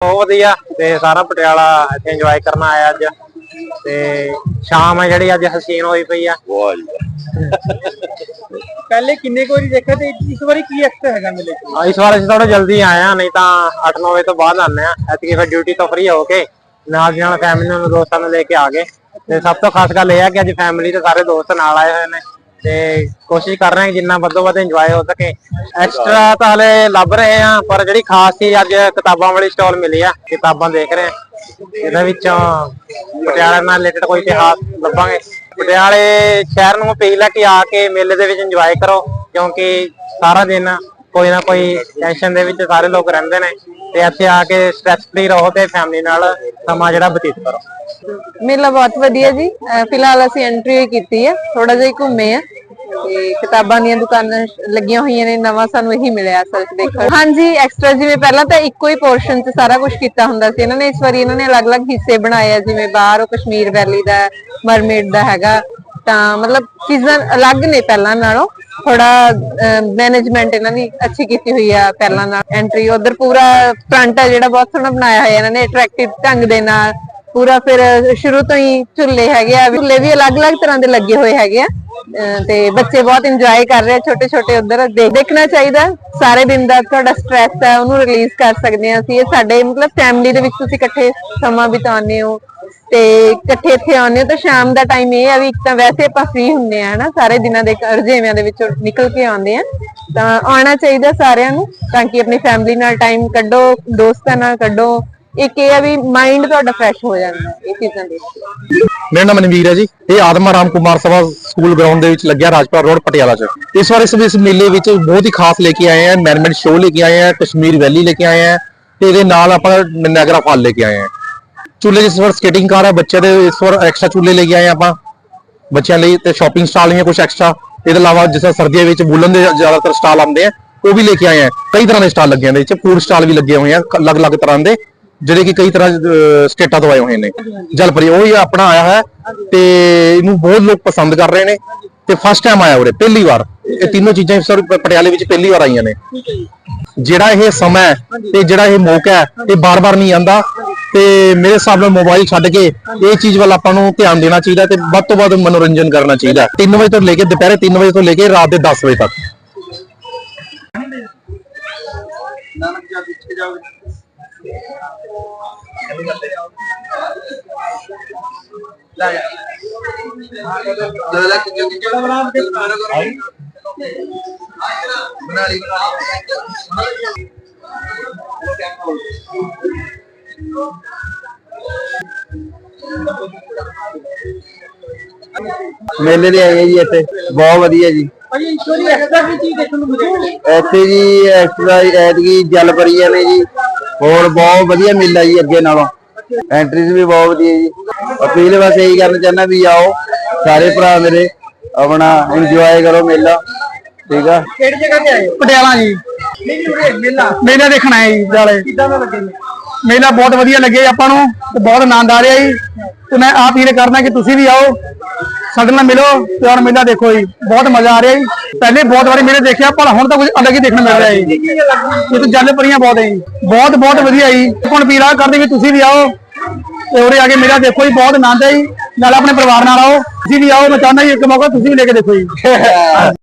ਬਹੁਤ ਵਧੀਆ ਤੇ ਸਾਰਾ ਪਟਿਆਲਾ ਇੱਥੇ ਇੰਜੋਏ ਕਰਨ ਆਇਆ ਅੱਜ ਤੇ ਸ਼ਾਮ ਹੈ ਜਿਹੜੀ ਅੱਜ ਹਸੀਨ ਹੋਈ ਪਈ ਆ। ਵਾਹ ਜੀ। ਪਹਿਲੇ ਕਿੰਨੇ ਕੁ ਵਾਰੀ ਦੇਖਿਆ ਤੇ ਇਸ ਵਾਰੀ ਕੀ ਐਕਸਟਰਾ ਹੈਗਾ ਮੇਲੇ? 'ਚ ਆ, ਇਸ ਵਾਰ ਅਸੀਂ ਥੋੜਾ ਜਲਦੀ ਆਏ ਆ ਨਹੀਂ ਤਾਂ 8-9 ਵਜੇ ਤੋਂ ਬਾਅਦ ਆਉਂਦੇ ਆ ਐਤਕੀ ਫਿਰ ਡਿਊਟੀ ਤੋਂ ਫ੍ਰੀ ਹੋ ਕੇ ਨਾਲ ਦੀ ਨਾਲ ਫੈਮਿਲੀ ਨੂੰ ਦੋਸਤਾਂ ਨੂੰ ਲੈ ਕੇ ਆ ਗਏ। ਤੇ ਸਭ ਤੋਂ ਖਾਸ ਗੱਲ ਇਹ ਹੈ ਕਿ ਅੱਜ ਫੈਮਿਲੀ ਤੇ ਸਾਰੇ ਦੋਸਤ ਨਾਲ ਆਏ ਹੋਏ ਨੇ। ਤੇ ਕੋਸ਼ਿਸ਼ ਕਰ ਰਹੇ ਹਾਂ ਕਿ ਜਿੰਨਾ ਵੱਧੋ ਵੱਧ ਇੰਜੋਏ ਹੋ ਸਕੇ। ਐਕਸਟਰਾ ਤਾਂ ਹਲੇ ਲੱਭ ਰਹੇ ਆ ਪਰ ਜਿਹੜੀ ਖਾਸ ਚੀਜ਼ ਅੱਜ ਕਿਤਾਬਾਂ ਵਾਲੀ ਸਟਾਲ ਮਿਲੀ ਆ, ਕਿਤਾਬਾਂ ਦੇਖ ਰਹੇ ਆ ਇਹਦੇ ਵਿੱਚੋਂ ਪਟਿਆਲਾ ਨਾਲ ਰਿਲੇਟਡ ਕੋਈ ਇਤਿਹਾਸ ਲੱਭਾਂਗੇ। ਪਟਿਆਲੇ ਸ਼ਹਿਰ ਨੂੰ ਪਹਿਲਾਂ ਕਿ ਆ ਕੇ ਮੇਲੇ ਦੇ ਵਿੱਚ ਇੰਜੋਏ ਕਰੋ, ਕਿਉਂਕਿ ਸਾਰਾ ਦਿਨ ਕੋਈ ਨਾ ਕੋਈ ਟੈਨਸ਼ਨ ਦੇ ਵਿੱਚ ਸਾਰੇ ਲੋਕ ਰਹਿੰਦੇ ਨੇ ਤੇ ਇੱਥੇ ਆ ਕੇ ਸਟ੍ਰੈਸ ਫ੍ਰੀ ਰਹੋ ਤੇ ਫੈਮਿਲੀ ਨਾਲ ਸਮਾਂ ਜਿਹੜਾ ਬਤੀਤ ਕਰੋ। ਮੇਲਾ ਬਹੁਤ ਵਧੀਆ ਜੀ। ਫਿਲਹਾਲ ਅਸੀਂ ਐਂਟਰੀ ਕੀਤੀ ਹੈ ਥੋੜਾ ਜਿਹਾ ਘੁੰਮੇ ਆ। ਤੇ ਕਿਤਾਬਾਂ ਦੀਆਂ ਦੁਕਾਨਾਂ ਲੱਗੀਆਂ ਹੋਈਆਂ ਨੇ। ਨਵਾਂ ਸਾਨੂੰ ਇਹੀ ਮਿਲਿਆ ਅਸਲ 'ਚ ਦੇਖਣ। ਹਾਂਜੀ ਐਕਸਟਰਾ ਜਿਵੇਂ ਪਹਿਲਾਂ ਤਾਂ ਇੱਕੋ ਹੀ ਪੋਰਸ਼ਨ 'ਚ ਸਾਰਾ ਕੁਝ ਕੀਤਾ ਹੁੰਦਾ ਸੀ। ਇਹਨਾਂ ਨੇ ਇਸ ਵਾਰੀ ਇਹਨਾਂ ਨੇ ਅਲੱਗ-ਅਲੱਗ ਹਿੱਸੇ ਬਣਾਏ ਆ। ਜਿਵੇਂ ਬਾਹਰ ਉਹ ਕਸ਼ਮੀਰ ਵੈਲੀ ਦਾ ਮਰਮੇਡ ਦਾ ਹੈਗਾ। ਤਾਂ ਮਤਲਬ ਚੀਜ਼ਾਂ ਅਲੱਗ ਨੇ ਪਹਿਲਾਂ ਨਾਲੋਂ। ਥੋੜਾ ਮੈਨੇਜਮੈਂਟ ਇਹਨਾਂ ਦੀ ਅੱਛੀ ਕੀਤੀ ਹੋਈ ਆ ਪਹਿਲਾਂ ਨਾਲ ਐਂਟਰੀ ਉਧਰ ਪੂਰਾ ਫਰੰਟ ਆ ਜਿਹੜਾ ਬਹੁਤ ਸੋਹਣਾ ਬਣਾਇਆ ਹੋਇਆ ਇਹਨਾਂ ਨੇ ਅਟਰੈਕਟਿਵ ਢੰਗ ਦੇ ਨਾਲ। ਪੂਰਾ ਫਿਰ ਸ਼ੁਰੂ ਤੋਂ ਹੀ ਝੁੱਲੇ ਹੈਗੇ ਆ। ਝੁੱਲੇ ਵੀ ਅਲੱਗ-ਅਲੱਗ ਤਰ੍ਹਾਂ ਦੇ ਲੱਗੇ ਹੋਏ ਹੈਗੇ ਆ। ਤੇ ਬੱਚੇ ਬਹੁਤ ਇੰਜੋਏ ਕਰ ਰਹੇ ਆ। ਛੋਟੇ ਛੋਟੇ ਉਧਰ ਦੇਖਣਾ ਚਾਹੀਦਾ। ਸਾਰੇ ਦਿਨ ਦਾ ਤੁਹਾਡਾ ਸਟ੍ਰੈਸ ਹੈ ਉਹਨੂੰ ਰਿਲੀਜ਼ ਕਰ ਸਕਦੇ ਆ ਅਸੀਂ। ਇਹ ਸਾਡੇ ਮਤਲਬ ਫੈਮਿਲੀ ਦੇ ਵਿੱਚ ਤੁਸੀਂ ਇਕੱਠੇ ਸਮਾਂ ਬਿਤਾਉਂਦੇ ਹੋ। ਤੇ ਇਕੱਠੇ ਇੱਥੇ ਆਉਂਦੇ ਤਾਂ ਸ਼ਾਮ ਦਾ ਟਾਈਮ ਇਹ ਆ ਵੀ ਇੱਕ ਤਾਂ ਵੈਸੇ ਆਪਾਂ ਫ੍ਰੀ ਹੁੰਨੇ ਆ ਹਨਾ, ਸਾਰੇ ਦਿਨਾਂ ਦੇ ਰੁਝੇਵਿਆਂ ਦੇ ਵਿੱਚੋਂ ਨਿਕਲ ਕੇ ਆਉਂਦੇ ਆ ਤਾਂ ਆਉਣਾ ਚਾਹੀਦਾ ਸਾਰਿਆਂ ਨੂੰ ਤਾਂ ਕਿ ਆਪਣੀ ਫੈਮਿਲੀ ਨਾਲ ਟਾਈਮ ਕੱਢੋ, ਦੋਸਤਾਂ ਨਾਲ ਕੱਢੋ। ਇੱਕ ਇਹ ਆ ਵੀ ਮਾਈਂਡ ਤੁਹਾਡਾ ਫਰੈਸ਼ ਹੋ ਜਾਂਦਾ ਇਹ ਚੀਜ਼ਾਂ ਦੇਖ ਕੇ। ਮੇਰਾ ਨਾਮ ਮਨਵੀਰ ਹੈ ਜੀ। ਇਹ ਆਦਮਾ ਰਾਮ ਕੁਮਾਰ ਸਭਾ ਸਕੂਲ ਗਰਾਊਂਡ ਦੇ ਵਿੱਚ ਲੱਗਿਆ ਰਾਜਪੁਰਾ ਰੋਡ, ਪਟਿਆਲਾ 'ਚ। ਇਸ ਵਾਰ ਇਸ ਇਸ ਮੇਲੇ ਵਿੱਚ ਬਹੁਤ ਹੀ ਖਾਸ ਲੈ ਕੇ ਆਏ ਆ ਮੈਨਮੈਂਟ ਸ਼ੋਅ ਲੈ ਕੇ ਆਏ ਆ ਕਸ਼ਮੀਰ ਵੈਲੀ ਲੈ ਕੇ ਆਏ ਆ ਤੇ ਇਹਦੇ ਨਾਲ ਆਪਾਂ ਨੈਗਰਾ ਫਾਲ ਲੈ ਕੇ ਆਏ ਆ ਚੁੱਲੇ ਜਿਸ ਵਾਰ ਸਕੇਟਿੰਗ ਕਾਰ ਹੈ ਬੱਚੇ ਦੇ ਇਸ ਵਾਰ ਐਕਸਟਰਾ ਚੁੱਲ੍ਹੇ ਲੈ ਕੇ ਆਏ ਆਪਾਂ। ਬੱਚਿਆਂ ਲਈ ਤੇ ਸ਼ਾਪਿੰਗ ਸਟਾਲ ਵੀ ਕੁਝ ਐਕਸਟਰਾ ਇਹਦੇ ਇਲਾਵਾ ਜਿਸ ਤਰ੍ਹਾਂ ਸਰਦੀਆਂ ਵਿੱਚ ਵੂਲਨ ਦੇ ਜ਼ਿਆਦਾਤਰ ਸਟਾਲ ਆਉਂਦੇ ਆ, ਉਹ ਵੀ ਲੈ ਕੇ ਆਏ ਆ ਕਈ ਤਰ੍ਹਾਂ ਦੇ ਸਟਾਲ ਲੱਗੇ ਹੋਏ ਨੇ ਫੂਡ ਸਟਾਲ ਵੀ ਲੱਗੇ ਹੋਏ ਆ ਅਲੱਗ-ਅਲੱਗ ਤਰ੍ਹਾਂ ਦੇ, ਜਿਹੜੇ ਕਿ ਕਈ ਤਰ੍ਹਾਂ ਸਟੇਟਾਂ ਤੋਂ ਆਏ ਹੋਏ ਨੇ। ਜਲਪਰੀ, ਉਹ ਹੀ ਆਪਣਾ ਆਇਆ ਹੈ ਤੇ ਇਹਨੂੰ ਬਹੁਤ ਲੋਕ ਪਸੰਦ ਕਰ ਰਹੇ ਨੇ ਤੇ ਫਸਟ ਟਾਈਮ ਆਇਆ ਉਰੇ, ਪਹਿਲੀ ਵਾਰ। ਇਹ ਤਿੰਨੋਂ ਚੀਜ਼ਾਂ ਇਸ ਵਾਰ ਪਟਿਆਲੇ ਵਿੱਚ ਪਹਿਲੀ ਵਾਰ ਆਈਆਂ ਨੇ। ਜਿਹੜਾ ਇਹ ਸਮਾਂ ਤੇ ਜਿਹੜਾ ਇਹ ਮੌਕਾ ਹੈ, ਇਹ ਬਾਰ-ਬਾਰ ਨਹੀਂ ਆਂਦਾ ਤੇ ਮੇਰੇ ਹਿਸਾਬ ਨਾਲ ਮੋਬਾਈਲ ਛੱਡ ਕੇ ਇਹ ਚੀਜ਼ ਵੱਲ ਆਪਾਂ ਨੂੰ ਧਿਆਨ ਦੇਣਾ ਚਾਹੀਦਾ ਤੇ ਵੱਧ ਤੋਂ ਵੱਧ ਮਨੋਰੰਜਨ ਕਰਨਾ ਚਾਹੀਦਾ। 3 ਵਜੇ ਤੋਂ ਲੈ ਕੇ ਦੁਪਹਿਰੇ 3 ਵਜੇ ਤੋਂ ਲੈ ਕੇ ਰਾਤ ਦੇ 10 ਵਜੇ ਤੱਕ। ਨਾਨਕ ਜੀ ਪਿੱਛੇ ਜਾਓਗੇ ਲੈ ਜਾ ਦੋ ਲੱਖ ਕਿਉਂ ਕਿਹੜਾ ਬਣਾ ਕੇ ਬਣਾ ਲਈ ਮੇਲੇ ਦੇ ਆਏ ਜੀ ਇੱਥੇ ਬਹੁਤ ਵਧੀਆ ਜੀ। ਭਾਜੀ ਇਸ ਵਾਰੀ ਐਕਸਟਰਾ ਕੀ ਚੀਜ਼ ਦੇਖਣ ਨੂੰ ਮਿਲੀ? ਇੱਥੇ ਜੀ ਐਕਸਟਰਾ ਐਤਕੀ ਜਲ ਪਰੀਆਂ ਨੇ ਜੀ। ਹੋਰ ਬਹੁਤ ਵਧੀਆ ਮੇਲਾ ਜੀ ਅੱਗੇ ਨਾਲੋਂ। ਐਂਟਰੀਜ਼ ਵੀ ਬਹੁਤ ਵਧੀਆ ਜੀ। ਅਪੀਲ ਬਸ ਇਹੀ ਕਰਨਾ ਚਾਹੁੰਦਾ ਵੀ ਆਓ ਸਾਰੇ ਭਰਾ ਮੇਰੇ ਆਪਣਾ ਇੰਜੋਏ ਕਰੋ ਮੇਲਾ ਠੀਕ ਆ? ਕਿਹੜੀ ਜਗ੍ਹਾ ਤੇ ਆਏ ਪਟਿਆਲਾ ਜੀ। ਨਹੀਂ ਉਰੇ ਮੇਲਾ ਮੇਲਾ ਦੇਖਣਾ ਹੈ ਜੀ, ਜਾਲੇ। ਕਿੱਦਾਂ ਦਾ ਲੱਗੇ ਮੇਲਾ ਬਹੁਤ ਵਧੀਆ ਲੱਗਿਆ ਆਪਾਂ ਨੂੰ, ਤੇ ਬਹੁਤ ਆਨੰਦ ਆ ਰਿਹਾ ਜੀ। ਤੇ ਮੈਂ ਆਪ ਹੀ ਕਰਨਾ ਕਿ ਤੁਸੀਂ ਵੀ ਆਓ, ਸਾਡੇ ਨਾਲ ਮਿਲੋ ਤੇ ਹੁਣ ਮੇਲਾ ਦੇਖੋ ਜੀ। ਬਹੁਤ ਮਜ਼ਾ ਆ ਰਿਹਾ ਜੀ। ਪਹਿਲੇ ਬਹੁਤ ਵਾਰੀ ਮੇਲੇ ਦੇਖਿਆ ਪਰ ਹੁਣ ਤਾਂ ਕੁਝ ਅਲੱਗ ਹੀ ਦੇਖਣ ਮਿਲ ਰਿਹਾ ਜੀ। ਇਹ ਤਾਂ ਜਲ ਪਰੀਆਂ ਬਹੁਤ ਹੈ ਜੀ। ਬਹੁਤ ਬਹੁਤ ਵਧੀਆ ਜੀ। ਹੁਣ ਪੀਲਾ ਕਰਦੇ ਵੀ ਤੁਸੀਂ ਵੀ ਆਓ ਤੇ ਉਰੇ ਆ ਕੇ ਮੇਲਾ ਦੇਖੋ ਜੀ, ਬਹੁਤ ਆਨੰਦ ਹੈ ਜੀ। ਨਾਲ ਆਪਣੇ ਪਰਿਵਾਰ ਨਾਲ ਆਓ। ਤੁਸੀਂ ਵੀ ਆਓ, ਮੈਂ ਚਾਹੁੰਦਾ ਜੀ ਇੱਕ ਮੌਕਾ ਤੁਸੀਂ ਵੀ ਲੈ ਕੇ ਦੇਖੋ ਜੀ।